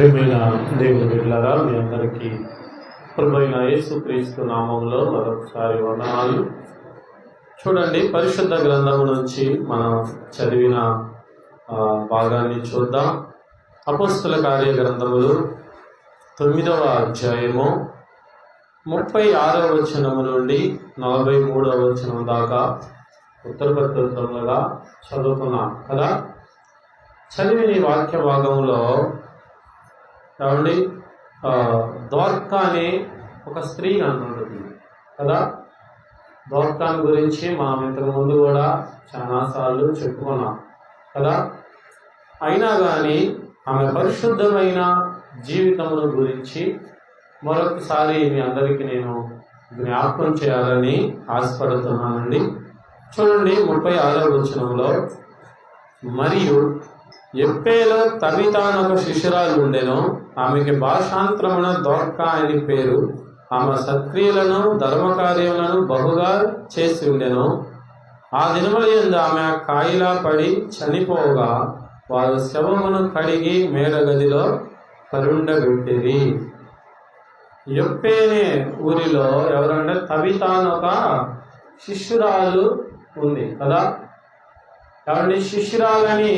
ప్రియమైన దేవుని బిడ్డలారా మీ అందరికీ. ప్రభుైన యేసుక్రీస్తు నామంలో మరొకసారి వందనాలు. చూడండి పరిశుద్ధ గ్రంథము నుంచి మనం చదివిన భాగాన్ని చూద్దాం. అపస్తుల కార్య గ్రంథములు తొమ్మిదవ అధ్యాయము ముప్పై ఆరవ వచనము నుండి నలభై మూడవ వచనం దాకా ఉత్తర ప్రత్యుత్తములుగా చదువుకున్నాం కదా. చదివిన వాక్య భాగంలో ఏమండి ద్వారకా అనే ఒక స్త్రీ కనబడుతుంది కదా? ద్వారకాన్ గురించి మనం ఇంతకు ముందు కూడా చాలాసార్లు చెప్పుకున్నాం. కదా? అయినా కానీ ఆమె పరిశుద్ధమైన జీవితముల గురించి మరొకసారి మీ అందరికీ నేను జ్ఞాపకం చేయాలని ఆశపడుతున్నానండి. చూడండి ముప్పై ఆరో వచనంలో మరియు ఎప్పేలో తబితానొక శిశురాలు ఉండెను ఆమెకి భాషాంతరమున దోర్కా అని పేరు ఆమె సత్క్రియలను ధర్మకార్యములను బహుగా చేసి ఉండెను ఆ దినముల యందు ఆమె కాయిలా పడి చనిపోగా వారు శవమును కడిగి మేడగదిలో పరుండబెట్టిరి ఎప్పేనే ఊరిలో ఎవరంటే తబితాన్ ఒక శిష్యురాలు ఉంది కదా? కాబట్టి శిష్యురాలని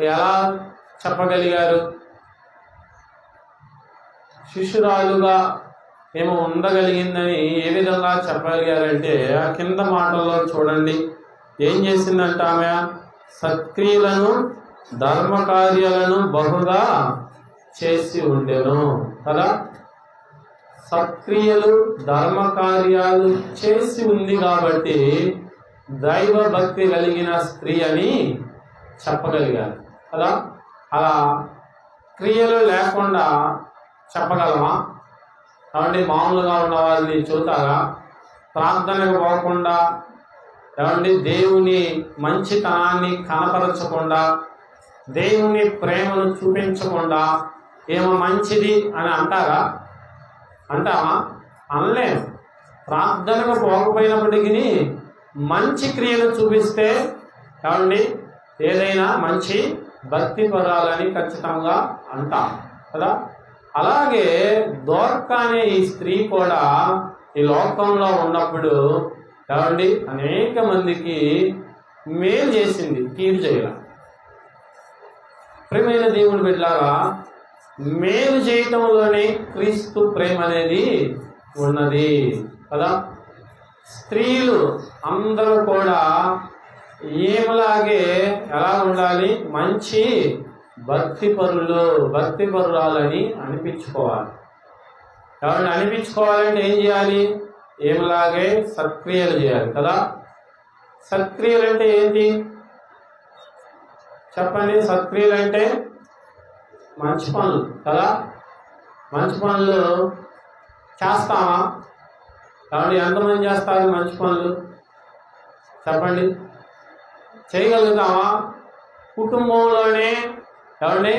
ఎలా చెప్పగలిగారు? శిష్యురాలుగా మేము ఉండగలిగిందని ఏ విధంగా చెప్పగలిగారంటే ఆ కింద మాటల్లో చూడండి. ఏం చేసిందంట ఆమె? సత్క్రియలను ధర్మకార్యాలను బహుగా చేసి ఉండెను కదా? సక్రియలు ధర్మకార్యాలు చేసి ఉంది కాబట్టి దైవ భక్తి కలిగిన స్త్రీ అని చెప్పగలిగారు. కదా? అలా క్రియలు లేకుండా చెప్పగలమా? కాబట్టి మామూలుగా ఉన్న వాళ్ళని చూతారా ప్రార్థనకు పోకుండా ఏమండి దేవుని మంచితనాన్ని కనపరచకుండా దేవుని ప్రేమను చూపించకుండా ఏమో మంచిది అని అంటారా? అంటామా? అనలేము. ప్రార్థనకు పోకపోయినప్పటికీ మంచి క్రియలు చూపిస్తే ఏమండి ఏదైనా మంచి భక్తి పదాలని ఖచ్చితంగా అంటాం కదా? అలాగే దోర్క అనే ఈ స్త్రీ కూడా ఈ లోకంలో ఉన్నప్పుడు ఏమండి? అనేక మందికి మేలు చేసింది కీడు చేయాల ప్రేమైన దేవుడు బిడ్డలాగా మేలు చేయటంలోనే క్రీస్తు ప్రేమ అనేది ఉన్నది కదా? స్త్రీలు అందరూ కూడా ఈమెలాగే ఎలా ఉండాలి? మంచి భక్తి పరులు భక్తి పరురాలని అనిపించుకోవాలి. ఎవరిని అనిపించుకోవాలంటే ఏం చేయాలి? ఏమిలాగే సత్క్రియలు చేయాలి కదా? సత్క్రియలు అంటే ఏంటి? చెప్పండి సత్క్రియలు అంటే మంచి పనులు కదా? మంచి పనులు చేస్తామా? కాబట్టి ఎంతమంది చేస్తారు మంచి పనులు? చెప్పండి. చేయగలుగుతామా? కుటుంబంలోనే ఏమండి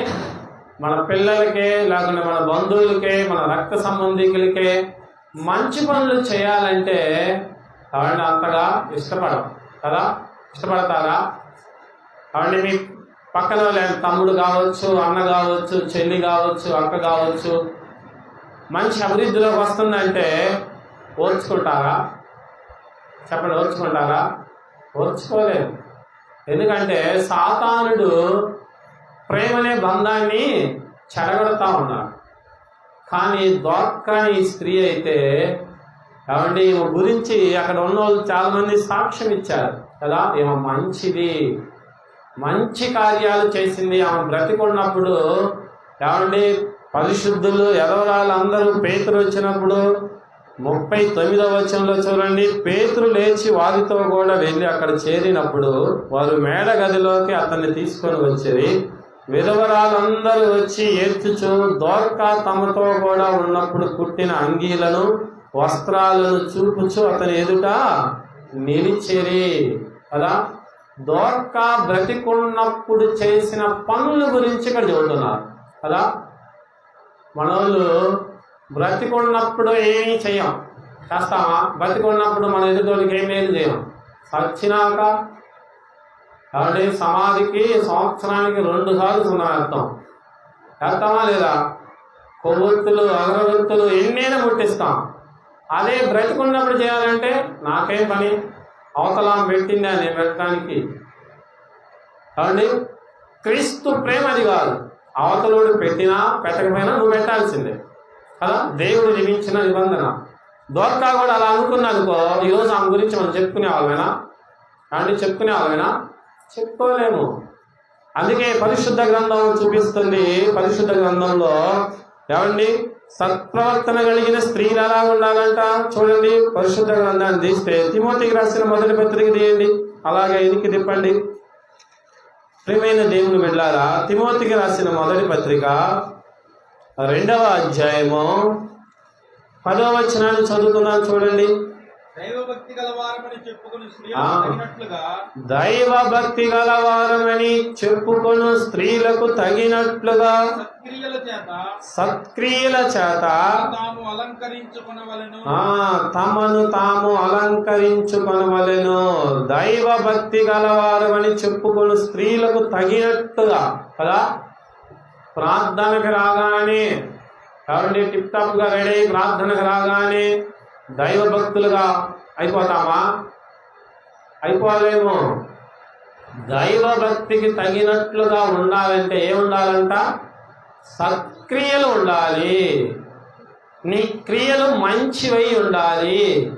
మన పిల్లలకే లేకుంటే మన బంధువులకే మన రక్త సంబంధికులకే మంచి పనులు చేయాలంటే ఎవరిని అంతగా ఇష్టపడం కదా? ఇష్టపడతారా? ఎవరిని మీ పక్కన లేని తమ్ముడు కావచ్చు అన్న కావచ్చు చెల్లి కావచ్చు అక్క కావచ్చు మంచి అభివృద్ధిలోకి వస్తుందంటే ఓర్చుకుంటారా? చెప్పండి ఓర్చుకుంటారా? ఓర్చుకోలేదు ఎందుకంటే సాతానుడు ప్రేమనే బంధాన్ని చెడగొడతా ఉన్నాడు. కానీ దొరకని ఈ స్త్రీ అయితే ఏమండి ఈమె గురించి అక్కడ ఉన్న వాళ్ళు చాలా మంది సాక్ష్యం ఇచ్చారు. కదా ఈమె మంచిది. మంచి కార్యాలు చేసింది. ఆమె బ్రతికున్నప్పుడు ఏమండి పరిశుద్ధులు ఎదవరాలు అందరూ పేతురు వచ్చినప్పుడు ముప్పై తొమ్మిదవ వచనంలో చూడండి. పేతురు లేచి వారితో కూడా వెళ్ళి అక్కడ చేరినప్పుడు వారు మేడ గదిలోకి అతన్ని తీసుకొని వచ్చేది. విధవరాలందరూ వచ్చి ఏడ్చుచు దోర్క తమతో కూడా ఉన్నప్పుడు పుట్టిన అంగీలను వస్త్రాలను చూపుచు అతని ఎదుట నిలిచేరి. కదా? దోర్క బ్రతికున్నప్పుడు చేసిన పనుల గురించి ఇక్కడ చెబుతున్నారు. కదా? మనోళ్ళు బ్రతికున్నప్పుడు ఏమీ చెయ్యం చేస్తామా బ్రతికున్నప్పుడు మన ఎదుటోళ్ళకి ఏమేమి చేయం? సచ్చినాక కాబట్టి సమాధికి సంవత్సరానికి రెండు సార్లు సున్నార్థం వెళ్తామా లేదా? కొవ్వొత్తులు అగరవొత్తులు ఎన్నైనా ముట్టిస్తాం. అదే బ్రతికున్నప్పుడు చేయాలంటే నాకేం పని? అవతల ఆమె పెట్టిందా నేను పెట్టడానికి కాబట్టి క్రీస్తు ప్రేమ అది కాదు. అవతలుడు పెట్టినా పెట్టకపోయినా నువ్వు పెట్టాల్సిందే. కదా? దేవుడు నియమించిన నిబంధన. దోర్కా కూడా అలా అనుకున్నా అనుకో ఈరోజు ఆమె గురించి మనం చెప్పుకునే వాళ్ళమేనా? అంటే చెప్పుకునే వాళ్ళమేనా? చెప్పుకోలేము. అందుకే పరిశుద్ధ గ్రంథం చూపిస్తుంది. పరిశుద్ధ గ్రంథంలో ఏమండి? సత్ప్రవర్తన కలిగిన స్త్రీలు ఎలా ఉండాలంట? చూడండి పరిశుద్ధ గ్రంథాన్ని తీస్తే తిమోతికి రాసిన మొదటి పత్రిక తీయండి. అలాగే ఇదికి తిప్పండి. ప్రియమైన దేవుని బిడ్డారా తిమోతికి రాసిన మొదటి పత్రిక రెండవ అధ్యాయము. పదవ వచనాన్ని చదువుతున్నాను చూడండి. దైవ భక్తి గల వారమని చెప్పుకుని గలవారమని స్త్రీలకు తగినట్లుగా సత్క్రియల చేత సత్క్రియల చేత తాము అలంకరించుకునవలను. ఆ తమను తాము అలంకరించుకొనవలెను. దైవ భక్తి గలవారమని చెప్పుకొను స్త్రీలకు తగినట్టుగా కదా? ప్రార్థనకు రాగానే ఎవరిని టిప్ టాప్గా రెడీ అయి ప్రార్థనకు రాగానే దైవ భక్తులుగా అయిపోతామా? అయిపోలేము. దైవ భక్తికి తగినట్లుగా ఉండాలంటే ఏం ఉండాలంట సత్క్రియలు ఉండాలి. నీ క్రియలు మంచివై ఉండాలి.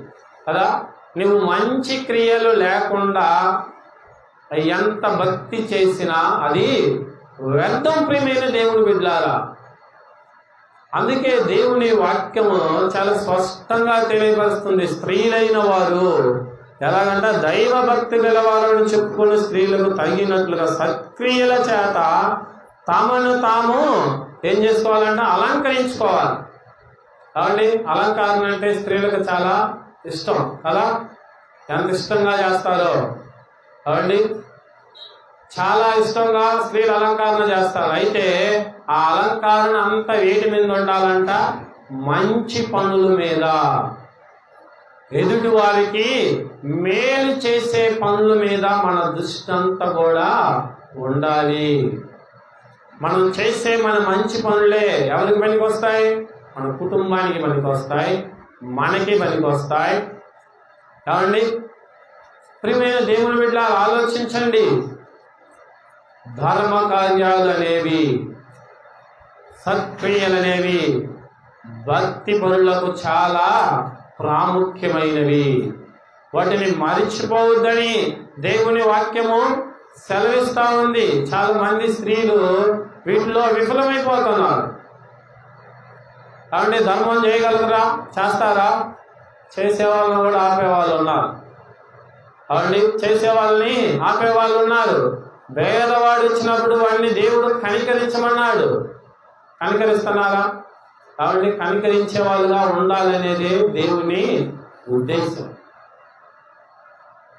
కదా? నువ్వు మంచి క్రియలు లేకుండా ఎంత భక్తి చేసినా అది వ్యర్థం ప్రియమైన దేవుని బిడ్డారా అందుకే దేవుని వాక్యము చాలా స్పష్టంగా తెలియపరుస్తుంది. స్త్రీలైన వారు ఎలాగంటే దైవ భక్తి గలవారని చెప్పుకున్న స్త్రీలకు తగినట్లుగా సత్క్రియల చేత తమను తాము ఏం చేసుకోవాలంటే అలంకరించుకోవాలి. కాబట్టి అలంకారం అంటే స్త్రీలకు చాలా ఇష్టం కదా? ఎంత ఇష్టంగా చేస్తారో. కాబట్టి చాలా ఇష్టంగా స్త్రీలు అలంకరణ చేస్తారు. అయితే ఆ అలంకరణ అంతా వేటి మీద ఉండాలంట? మంచి పనుల మీద. ఎదుటి వారికి మేలు చేసే పనుల మీద మన దృష్టి అంతా కూడా ఉండాలి. మనం చేసే మన మంచి పనులే ఎవరికి పనికి వస్తాయి మన కుటుంబానికి పనికి వస్తాయి మనకి పనికి వస్తాయి కావండి ప్రియమైన దేవుని బిడ్డ ఆలోచించండి. ధర్మ కార్యాలు అనేవి సత్క్రియలనేవి భక్తి పనులకు చాలా ప్రాముఖ్యమైనవి. వాటిని మరిచిపోవద్దని దేవుని వాక్యము సెలవిస్తా ఉంది. చాలా మంది స్త్రీలు వీటిలో విఫలమైపోతున్నారు. కాబట్టి ధర్మం చేయగలరా? చేస్తారా? చేసేవాళ్ళని కూడా ఆపేవాళ్ళు ఉన్నారు. అవన్నీ చేసే వాళ్ళని ఆపే వాళ్ళు ఉన్నారు. పేదవాడు ఇచ్చినప్పుడు వాడిని దేవుడు కనికరించమన్నాడు. కనికరిస్తున్నారా? కాబట్టి కనికరించే వాళ్ళుగా ఉండాలనేది దేవుని ఉద్దేశం.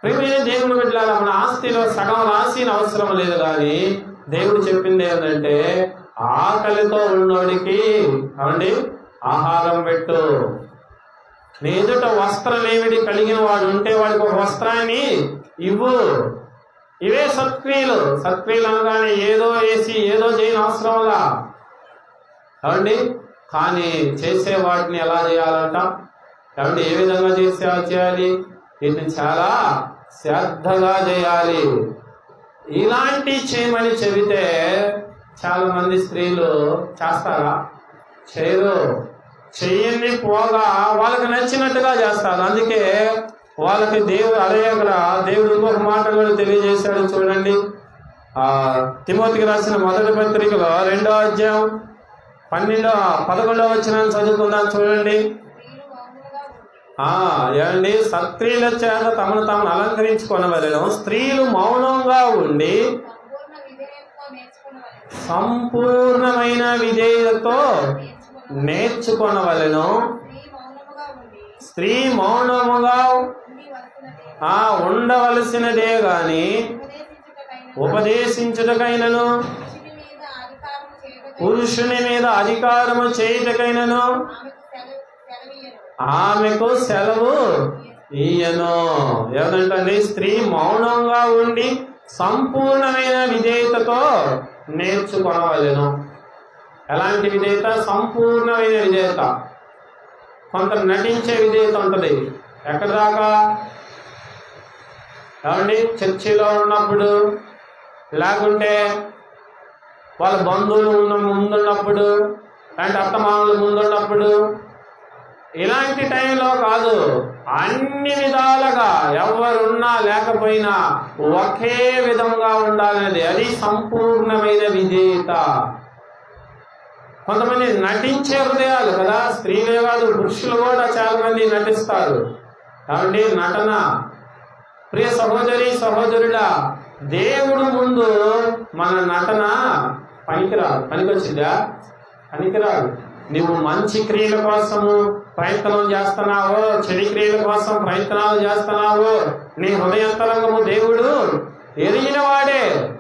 ప్రియమైన దేవుని బిడ్డలారా మన ఆస్తిలో సగం రాసిన అవసరం లేదు కానీ దేవుడు చెప్పింది ఏంటంటే ఆకలితో ఉన్నోడికి అవండి ఆహారం పెట్టు. నీ ఎదుట వస్త్రలేమిడి కలిగిన వాడు ఉంటే వాడికి ఒక వస్త్రాన్ని ఇవ్వు. ఇవే సత్క్రియలు. సత్క్రియలు అనగానే ఏదో వేసి ఏదో చేయని అవసరంలా కాబట్టి కానీ చేసే వాటిని ఎలా చేయాలంట? కాబట్టి ఏ విధంగా చేసే చేయాలి? వీటిని చాలా శ్రద్ధగా చేయాలి. ఇలాంటి చేయమని చెబితే చాలా మంది స్త్రీలు చేస్తారా? చేయరు. చెయ్యని పోగా వాళ్ళకి నచ్చినట్టుగా చేస్తారు. అందుకే వాళ్ళకి దేవుడు అదే అక్కడ దేవుడు ఇంకొక మాట కూడా తెలియజేశాడు చూడండి. ఆ తిమోతికి రాసిన మొదటి పత్రికలో రెండో అధ్యాయం పన్నెండో పదకొండో వచ్చిన చదువుకుందాం చూడండి. ఆ ఏమండి? సత్రీల చేత తమను తాము అలంకరించుకొనవలెను. స్త్రీలు మౌనంగా ఉండి సంపూర్ణమైన విధేయతతో నేర్చుకొనవలెను. స్త్రీ మౌనముగా ఆ ఉండవలసినదే గాని ఉపదేశించుటకైనను పురుషుని మీద అధికారము చేయుటకైనను ఆమెకు సెలవు ఈయను. ఏమంటండి స్త్రీ మౌనంగా ఉండి సంపూర్ణమైన విధేయతతో నేర్చుకొనవలెను ఎలాంటి విధేయత? సంపూర్ణమైన విధేయత. కొంత నటించే విధేయత ఉంటుంది. ఎక్కడ దాకా ఏమండి? చర్చిలో ఉన్నప్పుడు లేకుంటే వాళ్ళ బంధువులు ఉన్న ముందున్నప్పుడు అంటే అత్తమామలు ముందున్నప్పుడు ఇలాంటి టైంలో కాదు అన్ని విధాలుగా ఎవరున్నా లేకపోయినా ఒకే విధంగా ఉండాలనేది అది సంపూర్ణమైన విజేత కొంతమంది నటించే హృదయాలు కదా స్త్రీలే కాదు పురుషులు కూడా చాలా మంది నటిస్తారు. కాబట్టి నటన ప్రియ సహోదరి సహోదరుడా దేవుడు ముందు మన నటన పనికిరాదు. పనికొచ్చిందా? పనికిరాదు. నువ్వు మంచి క్రియల కోసము ప్రయత్నం చేస్తున్నావు చెడు క్రియల కోసం ప్రయత్నాలు చేస్తున్నావో నీ హృదయంతరంగము దేవుడు ఎరిగిన వాడే.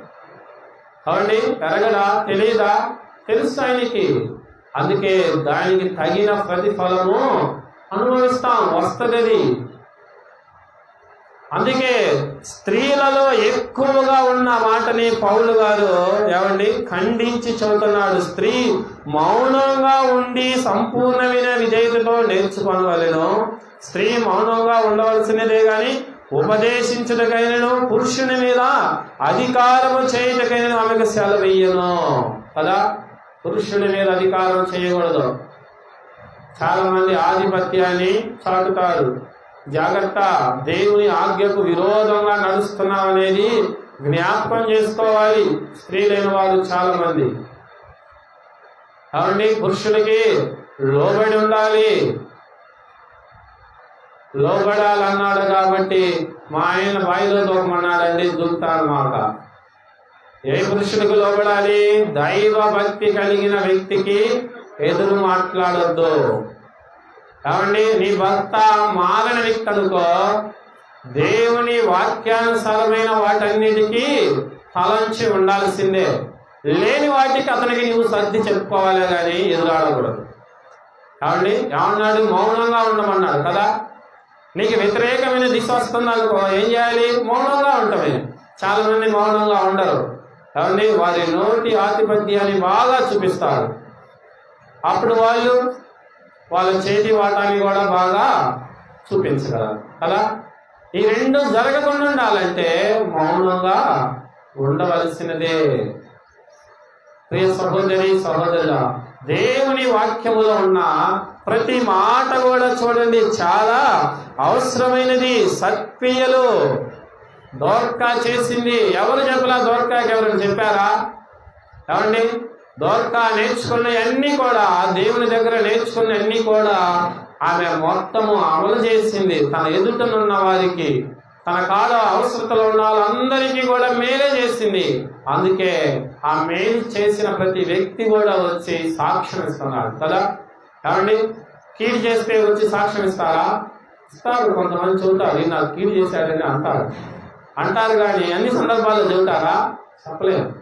కాబట్టి ఎరగడా? తెలియదా తెలుసు ఆయనకి. అందుకే దానికి తగిన ప్రతిఫలము అనుభవిస్తాం. వస్తుంది అందుకే స్త్రీలలో ఎక్కువగా ఉన్న మాటని పౌలు గారు ఏమండి? ఖండించి చెబుతున్నాడు. స్త్రీ మౌనంగా ఉండి సంపూర్ణమైన విధేయతతో నేర్చుకోగలను స్త్రీ మౌనంగా ఉండవలసినదే గాని ఉపదేశించటకైనను పురుషుని మీద అధికారము చేయటకైనను ఆమెకు సెలవెయ్యను. కదా? పురుషుని మీద అధికారం చేయకూడదు. చాలా మంది ఆధిపత్యాన్ని చాటుతారు. జాగ్రత్త. దేవుని ఆజ్ఞకు విరోధంగా నడుస్తున్నాం అనేది జ్ఞాపకం చేసుకోవాలి. స్త్రీలైన వారు చాలా మంది కాబట్టి పురుషులకి లోబడి ఉండాలి. లోబడాలన్నాడు కాబట్టి మా ఆయన బాయిలో దూకమన్నాడండి దుంతాను మాట ఏ పురుషులకు లోబడాలి? దైవ భక్తి కలిగిన వ్యక్తికి ఎదురు మాట్లాడద్దు. కాబట్టి నీ భర్త మారణ కనుకో దేవుని వాక్యానుసారమైన వాటన్నిటికీ తలంచి ఉండాల్సిందే. లేని వాటికి అతనికి నువ్వు సర్ది చెప్పుకోవాలి కానీ ఎదురాడకూడదు. కాబట్టి ఏమన్నాడు మౌనంగా ఉండమన్నాడు కదా. నీకు వ్యతిరేకమైన దిశ వస్తుంది అనుకో ఏం చేయాలి? మౌనంగా ఉంటామే చాలా మంది మౌనంగా ఉండరు. కాబట్టి వారి నోటి ఆధిపత్యాన్ని బాగా చూపిస్తారు. అప్పుడు వాళ్ళు వాళ్ళ చేతి వాటాన్ని కూడా బాగా చూపించగలరు. కదా? ఈ రెండు జరగకుండా ఉండాలంటే మౌనంగా ఉండవలసినదే. ప్రియ సహోదరి సహోదరుల దేవుని వాక్యములో ఉన్న ప్రతి మాట కూడా చూడండి చాలా అవసరమైనది. సత్క్రియలు. దోర్కా చేసింది. ఎవరు చెప్పలా దోర్కాకి ఎవరు చెప్పారా? ఏమండి దోర్కా నేర్చుకున్నవన్నీ కూడా దేవుని దగ్గర నేర్చుకున్నవన్నీ కూడా ఆమె మొత్తము అమలు చేసింది. తన ఎదుటనున్న వారికి తన కాడ అవసరతలో ఉన్న వాళ్ళందరికీ కూడా మేలే చేసింది. అందుకే ఆ మేలు చేసిన ప్రతి వ్యక్తి కూడా వచ్చి సాక్ష్యం ఇస్తున్నారు కదా. కాబట్టి కీడు చేస్తే వచ్చి సాక్ష్యం ఇస్తారా? ఇస్తారు కొంతమంది చెబుతారు. నాకు కీడు చేశాడని అంటారు. అంటారు కానీ అన్ని సందర్భాల్లో చెబుతారా? చెప్పలేదు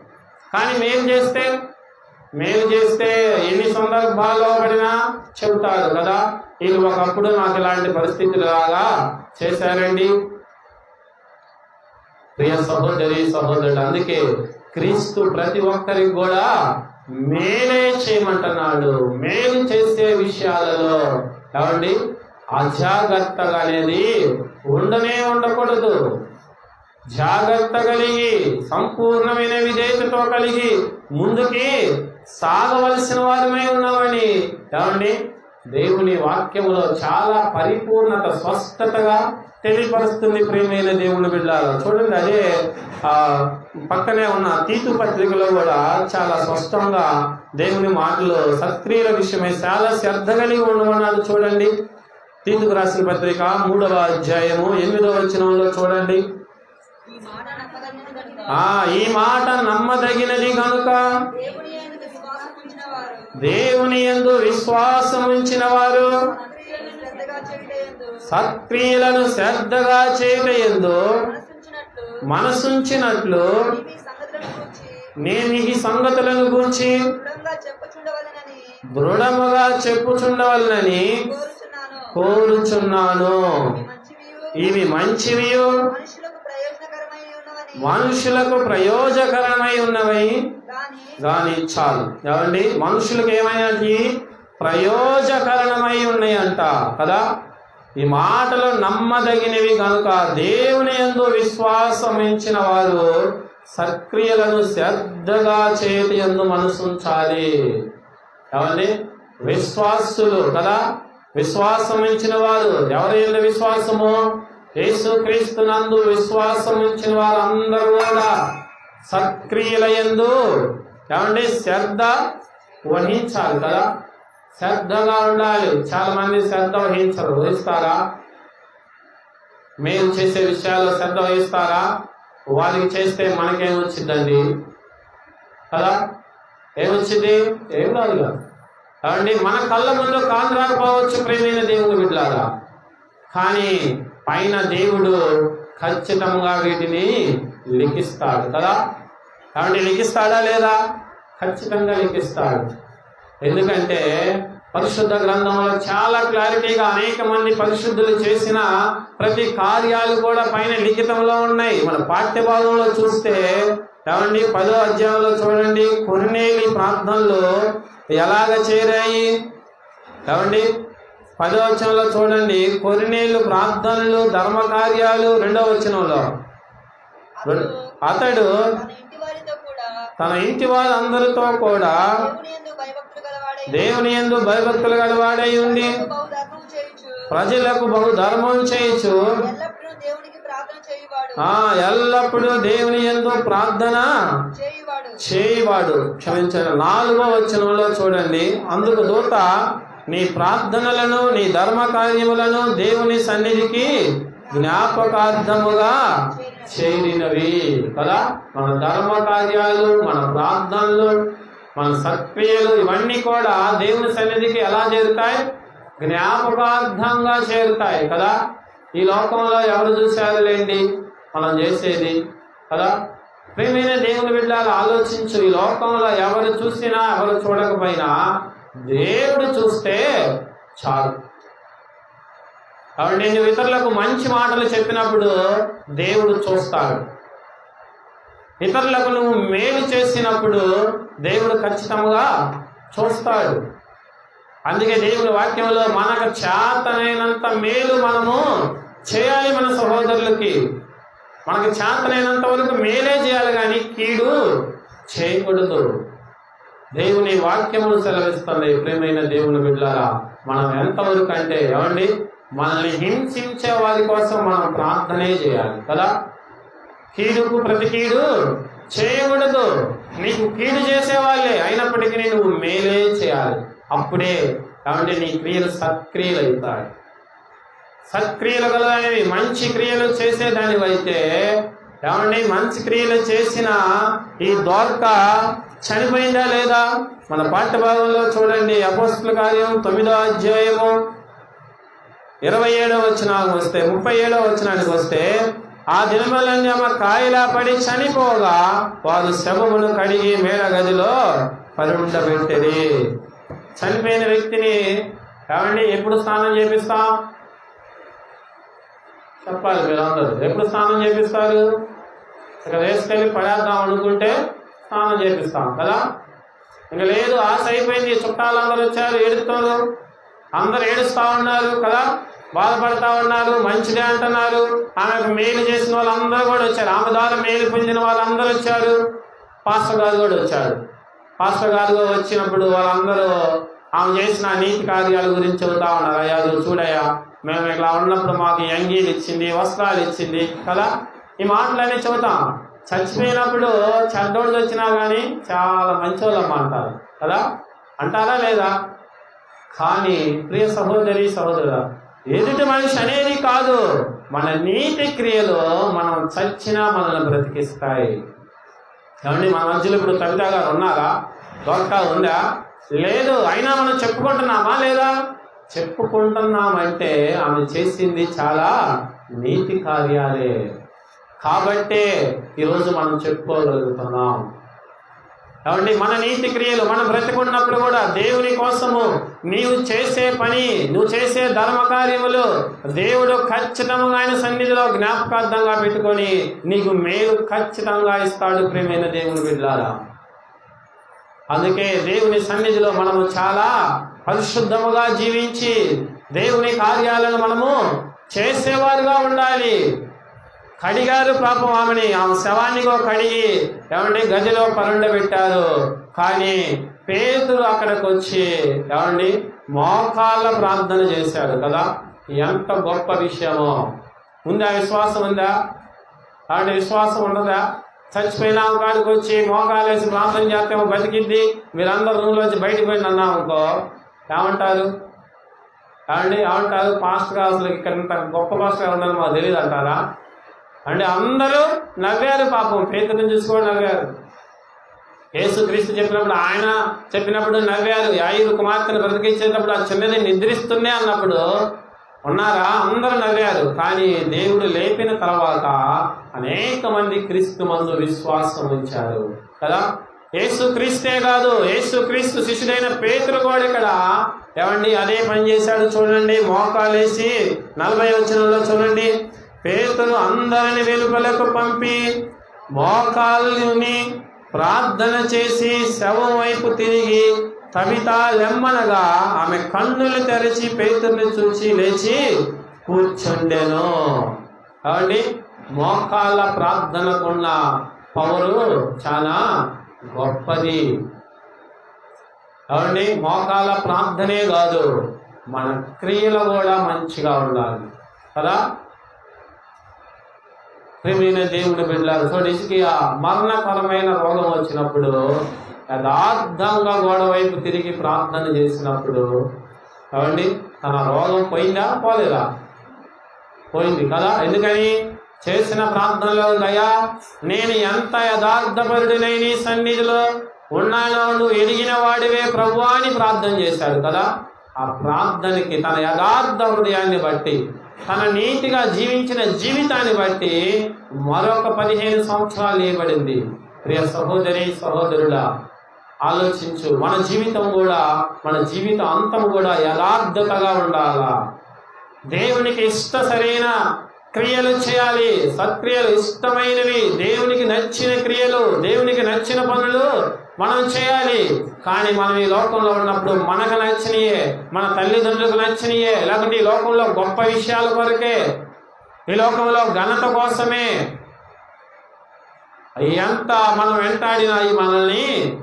కానీ మేలు చేస్తే మేలు చేస్తే ఎన్ని సందర్భాల్లో పడినా చెబుతారు కదా? వీళ్ళు ఒకప్పుడు నాకు ఇలాంటి పరిస్థితులు లాగా చేశారండి. ప్రియ సహోదరి సహోదరుడు అందుకే క్రీస్తు ప్రతి ఒక్కరికి కూడా మేలే చేయమంటున్నాడు. మేలు చేసే విషయాలలో ఏమండి? అజాగ్రత్తగా అనేది ఉండనే ఉండకూడదు. జాగ్రత్త కలిగి సంపూర్ణమైన విధేయతతో కలిగి ముందుకి సాగవలసిన వారమై ఉన్నామని ఏమండి? దేవుని వాక్యములో చాలా పరిపూర్ణత స్పష్టతగా తెలియపరుస్తుంది ప్రేమైన దేవుని బిడ్డారు చూడండి అదే ఆ పక్కనే ఉన్న తీతు పత్రికలో కూడా చాలా స్పష్టంగా దేవుని మాటలు సక్రియల విషయమై చాలా శ్రద్ధ కలిగి ఉండమన్నాడు. చూడండి తీతుకు రాసిన పత్రిక మూడవ అధ్యాయము ఎనిమిదవ వచనంలో చూడండి. ఆ ఈ మాట నమ్మదగినది కనుక దేవుని యందు విశ్వాసం ఉంచిన వారు దేవుని యందు విశ్వాసం ఉంచిన వారు సత్క్రియలను శ్రద్ధగా శ్రద్ధగా చేయటయందు మనసుంచినట్లు నేను ఈ సంగతులను గురించి దృఢముగా చెప్పుచుండవలనని కోరుచున్నాను. ఇవి ఉన్నవని మనుషులకు ప్రయోజకరమై ఉన్నవి గాని గాని చాలు ఏమండి మనుషులకు ఏమైనది ప్రయోజకరణమై ఉన్నాయంట కదా? ఈ మాటలు నమ్మదగినవి కనుక దేవుని యందు విశ్వాసం వారు సక్రియలను శ్రద్ధగా చేతి యందు మనసుంచాలి ఏమండి విశ్వాసులు కదా? విశ్వాసం ఉంచిన వారు. ఎవరి విశ్వాసము? యేసు క్రీస్తునందు విశ్వాసం వారు వారందరూ కూడా సత్క్రియలయందు ఏమండి? శ్రద్ధ వహించాలి కదా శ్రద్ధగా ఉండాలి. చాలా మంది శ్రద్ధ వహించరు. వహిస్తారా? మేము చేసే విషయాల్లో శ్రద్ధ వహిస్తారా? వారికి చేస్తే మనకేం వచ్చిందండి కదా? ఏమొచ్చింది ఏం రాదు కదా. కాబట్టి మన కళ్ళ ముందు కాదు రాకపోవచ్చు ప్రేమైన దేవుడు బిడ్డలారా. కానీ పైన దేవుడు ఖచ్చితంగా వీటిని లిఖిస్తాడు కదా? కాబట్టి లిఖిస్తాడా లేదా? ఖచ్చితంగా లిఖిస్తాడు. ఎందుకంటే పరిశుద్ధ గ్రంథంలో చాలా క్లారిటీగా అనేక మంది పరిశుద్ధులు చేసిన ప్రతి కార్యాలు కూడా పైన లిఖితంలో ఉన్నాయి. మన పాఠ్య భాగంలో చూస్తే ఏమండి? పదో అధ్యాయంలో చూడండి. కొన్నేలి ప్రార్థనలు ఎలాగ చేరాయి? ఏమండి? పదో వచనంలో చూడండి. కొరినేళ్ళు ప్రార్థనలు ధర్మ కార్యాలు రెండో వచనంలో. అతడు తన ఇంటి వారందరితో కూడా దేవుని యందు భయభక్తులు గలవాడై ఉండి ప్రజలకు బహు ధర్మం చేయొచ్చు ఎల్లప్పుడూ దేవుని యందు ప్రార్థన చేయువాడు. చేయువాడు. క్షమించండి. నాలుగో వచనంలో చూడండి. అందుకు దూత నీ ప్రార్థనలను నీ ధర్మ కార్యములను దేవుని సన్నిధికి జ్ఞాపకార్థముగా చేరినవి. కదా? మన ధర్మ కార్యాలు మన ప్రార్థనలు మన సత్క్రియలు ఇవన్నీ కూడా దేవుని సన్నిధికి ఎలా చేరుతాయి? జ్ఞాపకార్థంగా చేరుతాయి. కదా? ఈ లోకంలో ఎవరు చూశారు లేండి? మనం చేసేది. కదా? ప్రేమైన దేవుని బిడ్డలు ఆలోచించు. ఈ లోకంలో ఎవరు చూసినా ఎవరు చూడకపోయినా దేవుడు చూస్తే చాలు. కాబట్టి నేను ఇతరులకు మంచి మాటలు చెప్పినప్పుడు దేవుడు చూస్తాడు. ఇతరులకు నువ్వు మేలు చేసినప్పుడు దేవుడు ఖచ్చితంగా చూస్తాడు. అందుకే దేవుని వాక్యంలో మనకు చేతనైనంత మేలు మనము చేయాలి మన సహోదరులకి. మనకు చేతనైనంత వరకు మేలే చేయాలి కానీ కీడు చేయకూడదు. దేవుని వాక్యమును సెలవిస్తుంది ప్రేమైన దేవుని బిడ్డారా మనం ఎంతవరకు అంటే ఏమండి మనల్ని హింసించే వారి కోసం మనం ప్రార్థనే చేయాలి కదా? కీడుకు ప్రతి కీడు చేయకూడదు. నీకు కీడు చేసేవాళ్ళే అయినప్పటికీ నువ్వు మేలే చేయాలి. అప్పుడే కాబట్టి నీ క్రియలు సత్క్రియలు అవుతాయి సత్క్రియలు గలవి మంచి క్రియలు చేసేదానివైతే ఏమండి మంచి క్రియలు చేసిన ఈ దోర్క చనిపోయిందా లేదా? మన పాఠ్యభాగంలో చూడండి అపోస్తుల కార్యం తొమ్మిదో అధ్యాయము ఇరవై ఏడవ వచ్చినానికి వస్తే ముప్పై ఏడవ వచ్చినానికి వస్తే ఆ దినములన్నీ ఆమె కాయలా పడి చనిపోగా వారు శవమును కడిగి మేడ గదిలో పరుండబెట్టిరి చనిపోయిన వ్యక్తిని కాబట్టి ఎప్పుడు స్నానం చేపిస్తాం? చెప్పాలి మీరందరూ. ఎప్పుడు స్నానం చేపిస్తారు? ఇక్కడ వేసుకెళ్ళి పడేద్దాం అనుకుంటే స్నానం చేపిస్తాం కదా? ఇంకా లేదు ఆశ అయిపోయింది చుట్టాలందరూ వచ్చారు ఏడుస్తారు అందరు ఏడుస్తా ఉన్నారు కదా? బాధపడతా ఉన్నారు మంచిదే అంటున్నారు. ఆమెకు మేలు చేసిన వాళ్ళందరూ కూడా వచ్చారు. ఆమె ద్వారా మేలు పొందిన వాళ్ళందరూ వచ్చారు. పాస్టర్ గారు కూడా వచ్చారు. పాస్టర్ గారు వచ్చినప్పుడు వాళ్ళందరూ ఆమె చేసిన నీతి కార్యాల గురించి చెబుతా ఉన్నారు. అయ్యా చూడయ్యా మేము ఇట్లా ఉన్నప్పుడు మాకు ఎంగీలు ఇచ్చింది వస్త్రాలు ఇచ్చింది కదా? ఈ మాటలన్నీ చెబుతాం. చచ్చిపోయినప్పుడు చెడ్డోళ్ళు వచ్చినా కానీ చాలా మంచోళ్ళమ్మ అంటారు. కదా? అంటారా లేదా? కానీ ప్రియ సహోదరి సహోదరు ఎదుటి మనిషి అనేది కాదు. మన నీతి క్రియలు మనం చచ్చినా మనల్ని బ్రతికిస్తాయి. ఏమండి మన మధ్యలో ఇప్పుడు కవిత గారు ఉన్నారా? దొరక ఉందా? లేదు అయినా మనం చెప్పుకుంటున్నామా లేదా? చెప్పుకుంటున్నామంటే ఆమె చేసింది చాలా నీతి కార్యాలే. కాబట్టే ఈరోజు మనం చెప్పుకోగలుగుతున్నాం. కాబట్టి మన నీతి క్రియలు మనం బ్రతికున్నప్పుడు కూడా దేవుని కోసము నీవు చేసే పని నువ్వు చేసే ధర్మ కార్యములు దేవుడు ఖచ్చితంగా ఆయన సన్నిధిలో జ్ఞాపకార్థంగా పెట్టుకొని నీకు మేలు ఖచ్చితంగా ఇస్తాడు ప్రేమైన దేవుని బిడ్డారా. అందుకే దేవుని సన్నిధిలో మనము చాలా పరిశుద్ధముగా జీవించి దేవుని కార్యాలను మనము చేసేవారుగా ఉండాలి. కడిగారు పాపం ఆమెని. ఆమె శవాన్ని కూడా కడిగి ఏమండి గదిలో పరుండబెట్టారు కానీ పేతులు అక్కడికి వచ్చి ఏమండి మోకాళ్ళ ప్రార్థన చేశాడు కదా. ఎంత గొప్ప విషయమో. ఉందా విశ్వాసం ఉందా? అలాంటి విశ్వాసం ఉండదా? చచ్చిపోయినా కాడికి వచ్చి మోకాలేసి ప్రార్థన చేస్తే బతికిద్ది. మీరందరూ రూమ్లోంచి బయటికి పోయి అన్నాం అనుకో ఏమంటారు? ఏమండి ఏమంటారు? పాస్టర్ అసలు ఇక్కడ గొప్ప పాస్టర్ ఉందని మాకు తెలియదు అంటారా అంటే అందరూ నవ్వారు పాపం. పేతులను చూసుకొని నవ్వారు. యేసు క్రీస్తు చెప్పినప్పుడు ఆయన చెప్పినప్పుడు నవ్వారు. యాయుడు కుమార్తెను బ్రతికించేటప్పుడు ఆ చిన్నది నిద్రిస్తుందే అన్నప్పుడు ఉన్నారా? అందరూ నవ్వారు. కానీ దేవుడు లేపిన తర్వాత అనేక మంది క్రీస్తు మందు విశ్వాసం ఉంచారు. కదా? యేసు క్రీస్తే కాదు. యేసు క్రీస్తు శిష్యుడైన పేతురు కూడా ఇక్కడ ఏమండి? అదే పని చేశాడు. చూడండి మోకాలేసి నలభై వచనంలో చూడండి. పేతురు అందరిని వెలుపలకు పంపి మోకాల్ని ప్రార్థన చేసి శవం వైపు తిరిగి కవిత లెమ్మనగా ఆమె కన్నులు తెరిచి పేతుర్ని చూసి లేచి కూర్చుండెను. కాబట్టి మోకాళ్ళ ప్రార్థనకున్న పవరు చాలా గొప్పది. కాబట్టి మోకాళ్ళ ప్రార్థనే కాదు మన క్రియలు కూడా మంచిగా ఉండాలి. కదా? ప్రేమైన దేవుని బిడ్డలారు చూడండి ఆ మరణకరమైన రోగం వచ్చినప్పుడు యథార్థంగా గోడ వైపు తిరిగి ప్రార్థన చేసినప్పుడు కాబట్టి తన రోగం పోయిందా? పోలేదా? పోయింది కదా? ఎందుకని? చేసిన ప్రార్థనలో దయా నేను ఎంత యథార్థపరుడినై నీ సన్నిధిలో ఉన్నానో నువ్వు ఎదిగిన వాడివే ప్రభు అని ప్రార్థన చేశాడు కదా? ఆ ప్రార్థనకి తన యథార్థ హృదయాన్ని బట్టి తన నీతిగా జీవించిన జీవితాన్ని బట్టి మరొక పదిహేను సంవత్సరాలు ఇవ్వబడింది ప్రియ సహోదరి సహోదరుడా ఆలోచించు. మన జీవితం కూడా మన జీవిత అంతం కూడా యథార్థతగా ఉండాలా? దేవునికి ఇష్ట సరైన క్రియలు చేయాలి. సత్క్రియలు ఇష్టమైనవి. దేవునికి నచ్చిన క్రియలు దేవునికి నచ్చిన పనులు మనం చేయాలి. కానీ మనం ఈ లోకంలో ఉన్నప్పుడు మనకు నచ్చినయే మన తల్లిదండ్రులకు నచ్చినయే లేకుంటే ఈ లోకంలో గొప్ప విషయాల కొరకే ఈ లోకంలో ఘనత కోసమే ఎంత మనం వెంటాడినా మనల్ని?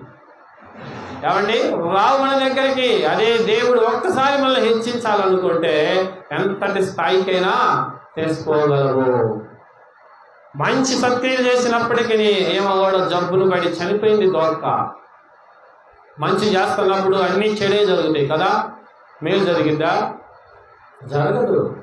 ఏమండి? రావు మన దగ్గరికి అదే దేవుడు ఒక్కసారి మనల్ని హెచ్చించాలనుకుంటే ఎంతటి స్థాయికైనా తెలుసుకోగలరు. మంచి సత్క్రియలు చేసినప్పటికీ ఏమో కూడా జబ్బులు పడి చనిపోయింది దొరక మంచి చేస్తున్నప్పుడు అన్నీ చెడే జరుగుతాయి కదా? మేలు జరిగిద్దా జరగదు.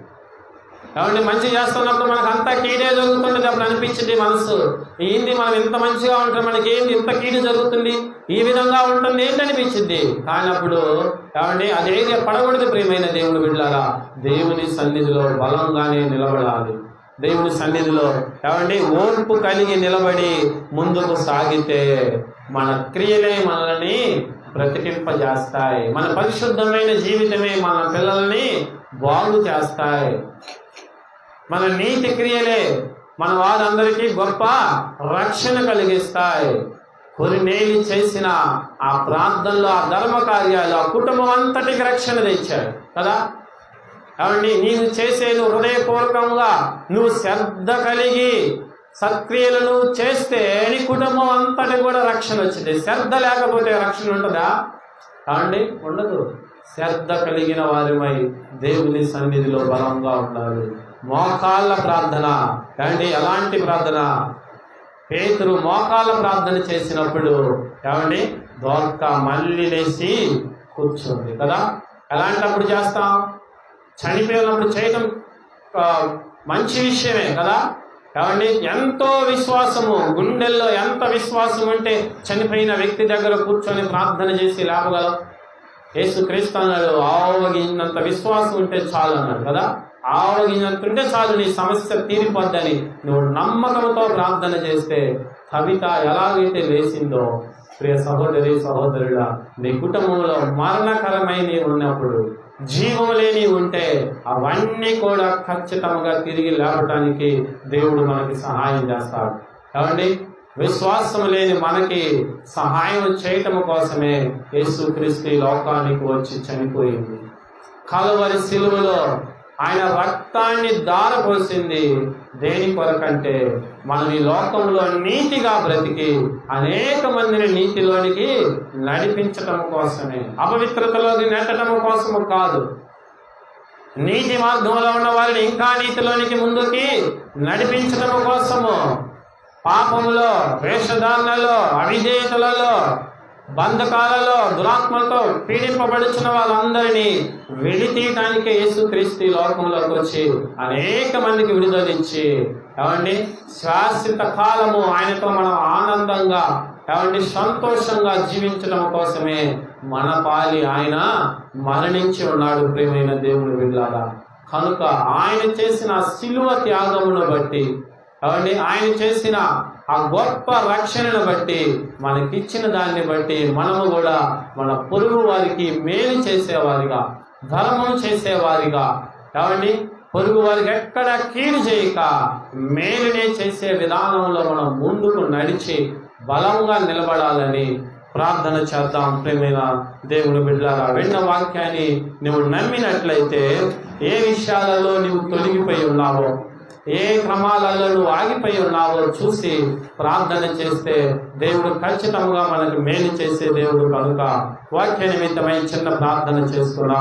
కాబట్టి మంచి చేస్తున్నప్పుడు మనకు అంతా కీడే జరుగుతుంది అప్పుడు అనిపించింది మనసు. ఏంది మనం ఇంత మంచిగా ఉంటాం మనకి ఏంది ఇంత కీడు జరుగుతుంది? ఈ విధంగా ఉంటుంది ఏంటి అనిపించింది? కానీ అప్పుడు కాబట్టి అదేది పడకూడదు ప్రియమైన దేవుని బిడ్డారా దేవుని సన్నిధిలో బలంగానే నిలబడాలి. దేవుని సన్నిధిలో. ఏమండి? ఓర్పు కలిగి నిలబడి ముందుకు సాగితే మన క్రియలే మనల్ని బ్రతికింపజేస్తాయి మన పరిశుద్ధమైన జీవితమే మన పిల్లల్ని బాగు చేస్తాయి. మన నీతి క్రియలే మన వారందరికీ గొప్ప రక్షణ కలిగిస్తాయి. కొరినేలి చేసిన ఆ ప్రార్థనలో ఆ ధర్మ కార్యాలు ఆ కుటుంబం అంతటికి రక్షణ తెచ్చాడు కదా? కాబట్టి నీవు చేసేది హృదయపూర్వకంగా నువ్వు శ్రద్ధ కలిగి సత్క్రియలను చేస్తే నీ కుటుంబం అంతటి కూడా రక్షణ వచ్చింది. శ్రద్ధ లేకపోతే రక్షణ ఉంటుందా? కావండి ఉండదు. శ్రద్ధ కలిగిన వారిమై దేవుని సన్నిధిలో బలంగా ఉండాలి. మోకాళ్ళ ప్రార్థన. ఏమండి ఎలాంటి ప్రార్థన? పేతురు మోకాళ్ళ ప్రార్థన చేసినప్పుడు ఏమండి? దోర్క మళ్ళీ లేచి కూర్చుంది కదా? ఎలాంటప్పుడు చేస్తాం? చనిపోయినప్పుడు చేయటం మంచి విషయమే కదా? కాబట్టి ఎంతో విశ్వాసము గుండెల్లో ఎంత విశ్వాసం ఉంటే చనిపోయిన వ్యక్తి దగ్గర కూర్చొని ప్రార్థన చేసి లేపగలం? యేసు క్రీస్తు అన్నాడు ఆవగించినంత విశ్వాసం ఉంటే చాలు అన్నాడు కదా? ఆవగించినంత ఉంటే చాలు నీ సమస్య తీరిపోద్దని నువ్వు నమ్మకంతో ప్రార్థన చేస్తే కవిత ఎలాగైతే వేసిందో ప్రియ సహోదరి సహోదరుడా నీ కుటుంబంలో మరణకరమైన ఉన్నప్పుడు జీవం లేని ఉంటే అవన్నీ కూడా ఖచ్చితంగా తిరిగి లేవటానికి దేవుడు మనకి సహాయం చేస్తాడు. కాబట్టి విశ్వాసం లేని మనకి సహాయం చేయటం కోసమే యేసుక్రీస్తు లోకానికి వచ్చి చనిపోయింది. కలువరి సిలువలో ఆయన రక్తాన్ని దారపోసింది దేని కొరకంటే మనం ఈ లోకంలో నీతిగా బ్రతికి అనేక మందిని నీతిలోనికి నడిపించటం కోసమే. అపవిత్రతలోకి నెట్టడం కోసము కాదు. నీతి మార్గంలో ఉన్న వారిని ఇంకా నీతిలోనికి ముందుకి నడిపించడం కోసము. పాపంలో వేషధారణలో అవిధేయతలలో బంధకాలలో దురాత్మతో పీడింపబడిచిన వాళ్ళందరినీ విడితీయటానికి యేసుక్రీస్తు లోకంలోకి వచ్చి అనేక మందికి విడుదలిచ్చి ఏమండి? శాశ్వత కాలము ఆయనతో మనం ఆనందంగా ఏమండి? సంతోషంగా జీవించడం కోసమే మన పాలి ఆయన మరణించి ఉన్నాడు ప్రేమైన దేవుని బిడ్డలారా. కనుక ఆయన చేసిన శిలువ త్యాగమును బట్టి ఏమండి? ఆయన చేసిన ఆ గొప్ప రక్షణను బట్టి మనకిచ్చిన దాన్ని బట్టి మనము కూడా మన పొరుగు వారికి మేలు చేసేవారిగా ధర్మం చేసేవారిగా. కాబట్టి పొరుగు వారికి ఎక్కడ కీడు చేయక మేలునే చేసే విధానంలో మనం ముందుకు నడిచి బలంగా నిలబడాలని ప్రార్థన చేద్దాం. ప్రేమైన దేవుని బిడ్డలారా విన్న వాక్యాన్ని నువ్వు నమ్మినట్లయితే ఏ విషయాలలో నువ్వు తొలగిపోయి ఉన్నావో ఏ క్రమాలలో నువ్వు ఆగిపోయి ఉన్నావో చూసి ప్రార్థన చేస్తే దేవుడు ఖచ్చితంగా మనకు మేలు చేసే దేవుడు కనుక. వాక్య నిమిత్తమై చిన్న ప్రార్థన చేస్తున్నాం.